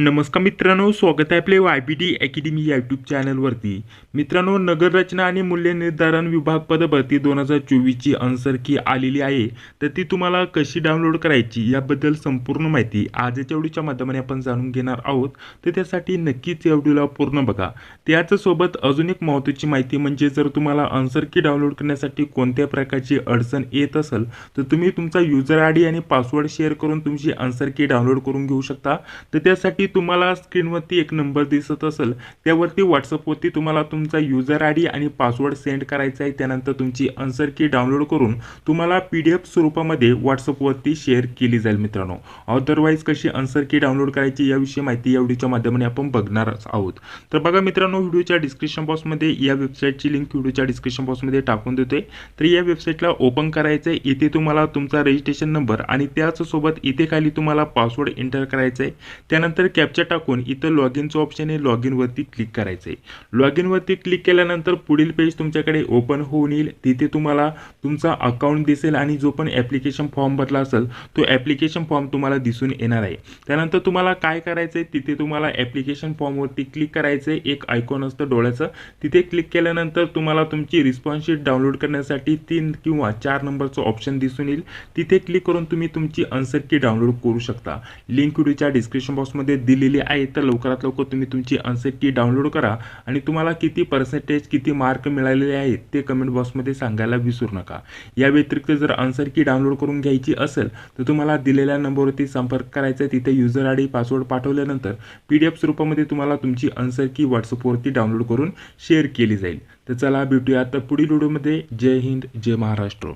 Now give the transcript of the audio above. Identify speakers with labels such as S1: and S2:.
S1: नमस्कार मित्रांनो स्वागत आहे आपले Y B D academy YouTube चॅनलवरती मित्रांनो नगररचना आणि मूल्य निर्धारण विभाग पदभरती दोन हजार चोवीसची अन्सरकी आलेली आहे. तर ती तुम्हाला कशी डाउनलोड करायची याबद्दल संपूर्ण माहिती आजच्या व्हिडिओच्या माध्यमाने आपण जाणून घेणार आहोत. तर त्यासाठी नक्कीच या व्हिडिओला पूर्ण बघा. त्याचसोबत अजून एक महत्त्वाची माहिती म्हणजे जर तुम्हाला अन्सर की डाउनलोड करण्यासाठी कोणत्या प्रकारची अडचण येत असेल तर तुम्ही तुमचा युजर आय डी आणि पासवर्ड शेअर करून तुमची अन्सर की डाउनलोड करून घेऊ शकता. तर त्यासाठी तुम्हाला स्क्रीनवरती एक नंबर दिसत असेल त्यावरती व्हॉट्सअपवरती तुम्हाला तुमचा युजर आय डी आणि पासवर्ड सेंड करायचा आहे. त्यानंतर तुमची आन्सर की डाउनलोड करून तुम्हाला पी डी एफ स्वरूपामध्ये व्हॉट्सअपवरती शेअर केली जाईल मित्रांनो. अदरवाईज कशी आन्सर की डाउनलोड करायची याविषयी माहिती या व्हिडिओच्या माध्यमाने आपण बघणारच आहोत. तर बघा मित्रांनो व्हिडिओच्या डिस्क्रिप्शन बॉक्समध्ये या वेबसाईटची लिंक व्हिडिओच्या डिस्क्रिप्शन बॉक्समध्ये टाकून देतोय. तर या वेबसाईटला ओपन करायचं आहे इथे तुम्हाला तुमचा रजिस्ट्रेशन नंबर आणि त्याचसोबत इथे खाली तुम्हाला पासवर्ड एंटर करायचा आहे त्यानंतर कॅप्चर टाकून इथं लॉग इनचं ऑप्शन आहे लॉग इनवरती क्लिक करायचं आहे लॉग इनवरती क्लिक केल्यानंतर पुढील पेज तुमच्याकडे ओपन होऊन येईल. तिथे तुम्हाला तुमचा अकाउंट दिसेल आणि जो पण ॲप्लिकेशन फॉर्म भरला असेल तो ॲप्लिकेशन फॉर्म तुम्हाला दिसून येणार आहे. त्यानंतर तुम्हाला काय करायचं आहे तिथे तुम्हाला ॲप्लिकेशन फॉर्मवरती क्लिक करायचं आहे एक आयकॉन असतं डोळ्याचं. तिथे क्लिक केल्यानंतर तुम्हाला तुमची रिस्पॉन्सशीट डाउनलोड करण्यासाठी तीन किंवा चार नंबरचं ऑप्शन दिसून येईल. तिथे क्लिक करून तुम्ही तुमची आन्सर की डाउनलोड करू शकता. लिंक व्हिडिओच्या डिस्क्रिप्शन बॉक्समध्ये दिलेली आहे तर लवकरात लवकर तुम्ही तुमची आन्सर की डाउनलोड करा आणि तुम्हाला किती पर्सेंटेज किती मार्क मिळालेले आहेत ते कमेंट बॉक्समध्ये सांगायला विसरू नका. या व्यतिरिक्त जर आन्सर की डाउनलोड करून घ्यायची असेल तर तुम्हाला दिलेल्या नंबरवरती संपर्क करायचा आहे. तिथे युजर आय डी पासवर्ड पाठवल्यानंतर पी डी एफ स्वरूपामध्ये तुम्हाला तुमची आन्सर की व्हॉट्सअपवरती डाउनलोड करून शेअर केली जाईल. तर चला भेटूया आता पुढील व्हिडिओमध्ये जय हिंद जय महाराष्ट्र.